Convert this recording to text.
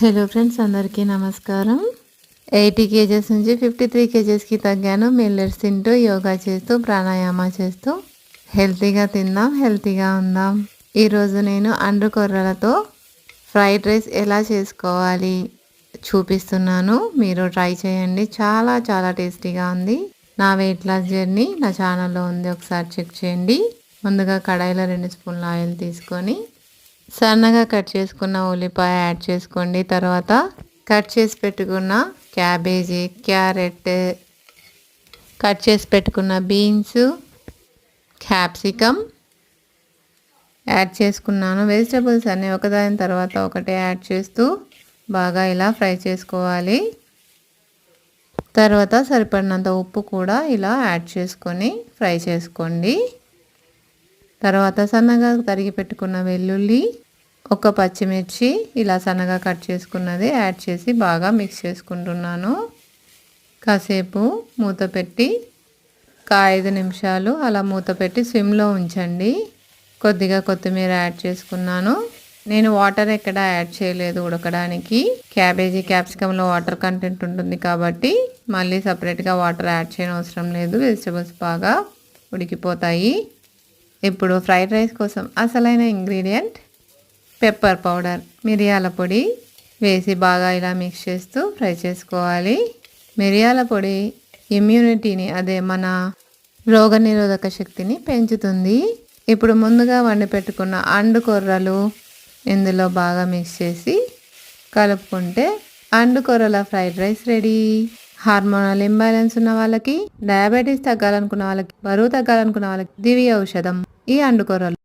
Hello friends అందరికీ నమస్కారం. Eighty kgs నుంచి ఫిఫ్టీ త్రీ కేజెస్కి తగ్గాను. మిల్లెట్స్ తింటూ యోగా చేస్తూ ప్రాణాయామ చేస్తూ. హెల్తీగా తిందాం హెల్తీగా ఉందాం. ఈరోజు నేను అండు కొర్రలతో ఫ్రైడ్ రైస్ ఎలా చేసుకోవాలి చూపిస్తున్నాను. మీరు ట్రై చేయండి. చాలా చాలా టేస్టీగా ఉంది. నా వెయిట్ లాస్ జర్నీ నా ఛానల్లో ఉంది. ఒకసారి చెక్ చేయండి. ముందుగా కడాయిలో రెండు స్పూన్ల ఆయిల్ తీసుకొని సన్నగా కట్ చేసుకున్న ఉల్లిపాయ యాడ్ చేసుకోండి. తర్వాత కట్ చేసి పెట్టుకున్న క్యాబేజీ క్యారెట్ కట్ చేసి పెట్టుకున్న బీన్స్ క్యాప్సికమ్ యాడ్ చేసుకున్నాను. వెజిటబుల్స్ అన్నీ ఒకదాని తర్వాత ఒకటే యాడ్ చేస్తూ బాగా ఇలా ఫ్రై చేసుకోవాలి. తర్వాత సరిపడినంత ఉప్పు కూడా ఇలా యాడ్ చేసుకొని ఫ్రై చేసుకోండి. తర్వాత సన్నగా తరిగి పెట్టుకున్న వెల్లుల్లి ఒక పచ్చిమిర్చి ఇలా సన్నగా కట్ చేసుకున్నది యాడ్ చేసి బాగా మిక్స్ చేసుకుంటున్నాను. కాసేపు మూత పెట్టి ఒక ఐదు నిమిషాలు అలా మూత పెట్టి స్విమ్లో ఉంచండి. కొద్దిగా కొత్తిమీర యాడ్ చేసుకున్నాను. నేను వాటర్ ఎక్కడ యాడ్ చేయలేదు ఉడకడానికి. క్యాబేజీ క్యాప్సికంలో వాటర్ కంటెంట్ ఉంటుంది కాబట్టి మళ్ళీ సపరేట్గా వాటర్ యాడ్ చేయని అవసరం లేదు. వెజిటబుల్స్ బాగా ఉడికిపోతాయి. ఇప్పుడు ఫ్రైడ్ రైస్ కోసం అసలైన ఇంగ్రీడియంట్ పెప్పర్ పౌడర్ మిరియాల పొడి వేసి బాగా ఇలా మిక్స్ చేస్తూ ఫ్రై చేసుకోవాలి. మిరియాల పొడి ఇమ్యూనిటీని అదే మన రోగనిరోధక శక్తిని పెంచుతుంది. ఇప్పుడు ముందుగా వండి పెట్టుకున్న అండు కొర్రలు ఇందులో బాగా మిక్స్ చేసి కలుపుకుంటే అండు కొర్రల fried rice ready hormonal imbalance ఉన్న వాళ్ళకి డయాబెటీస్ తగ్గాలనుకున్న వాళ్ళకి బరువు తగ్గాలనుకున్న వాళ్ళకి దివ్య ఔషధం ఈ అండుకొర్రలు